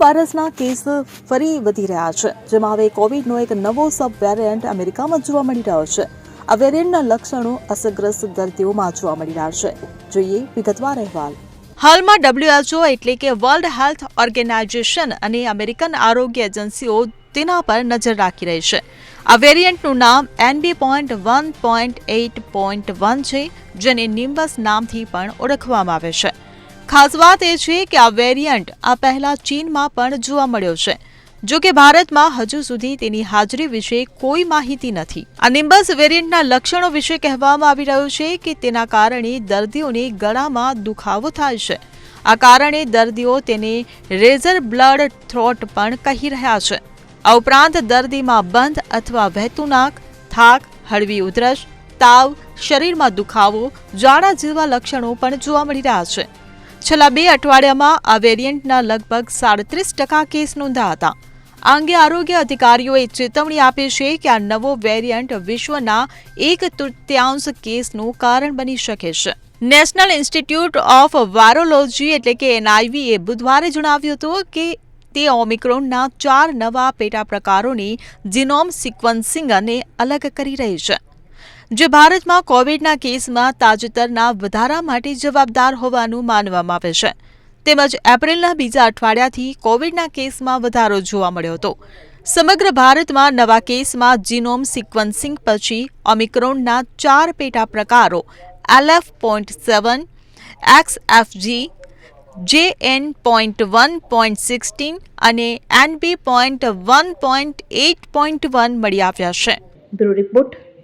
વાયરસના કેસ ફરી વધી રહ્યા છે, જેમાં હવે કોવિડનો એક નવો સબ વેરિયન્ટ અમેરિકામાં જોવા મળી રહ્યો છે. આ વેરિયન્ટના લક્ષણો અસરગ્રસ્ત દર્દીઓમાં જોવા મળી રહ્યા છે. જોઈએ વિગતવાર અહેવાલ. હાલમાં ડબ્લ્યુએચઓ એટલે કે વર્લ્ડ હેલ્થ ઓર્ગેનાઇઝેશન અને અમેરિકન આરોગ્ય એજન્સીઓ તેના પર નજર રાખી રહી છે. આ વેરિયન્ટનું નામ NB point one point eight point one છે, જેને નિમ્બસ નામથી પણ ઓળખવામાં આવે છે. ખાસ વાત એ છે કે આ વેરિયન્ટ આ પહેલા ચીનમાં પણ જોવા મળ્યો છે. જો કે ભારતમાં હજુ સુધી તેની હાજરી વિશે કોઈ માહિતી નથી. આ નિમ્બસ વેરિયન્ટના લક્ષણો વિશે કહેવામાં આવી રહ્યું છે કે તેના કારણે દર્દીઓને ગળામાં દુખાવો થાય છે. આ કારણે દર્દીઓ તેને રેઝર બ્લડ થ્રોટ પણ કહી રહ્યા છે. આ ઉપરાંત દર્દીમાં બંધ અથવા વહેતું નાક, થાક, હળવી ઉધરસ, તાવ, શરીરમાં દુખાવો જાડા જેવા લક્ષણો પણ જોવા મળી રહ્યા છે. છેલ્લા બે અઠવાડિયામાં આ વેરિયન્ટના લગભગ સાડત્રીસ ટકા કેસ નોંધા હતા. આ અંગે આરોગ્ય અધિકારીઓએ ચેતવણી આપી છે કે આ નવો વેરિયન્ટ વિશ્વના એક તૃતીયાંશ કેસનું કારણ બની શકે છે. નેશનલ ઇન્સ્ટિટ્યૂટ ઓફ વાયરોલોજી એટલે કે એનઆઈવીએ બુધવારે જણાવ્યું હતું કે તે ઓમિક્રોનના ચાર નવા પેટા પ્રકારોની જીનોમ સિક્વન્સિંગ અને અલગ કરી રહી છે. જે ભારતમાં કોવિડના કેસમાં તાજેતરના વધારા માટે જવાબદાર હોવાનું માનવામાં આવે છે. તેમજ એપ્રિલના બીજા અઠવાડિયાથી કોવિડના કેસમાં વધારો જોવા મળ્યો હતો. સમગ્ર ભારતમાં નવા કેસમાં જીનોમ સિક્વન્સિંગ પછી ઓમિક્રોનના ચાર પેટા પ્રકારો એલએફ પોઈન્ટ સેવન એક્સએફજી જે N point one point sixteen અને NB point one point eight point one મળી આવ્યા છે. Report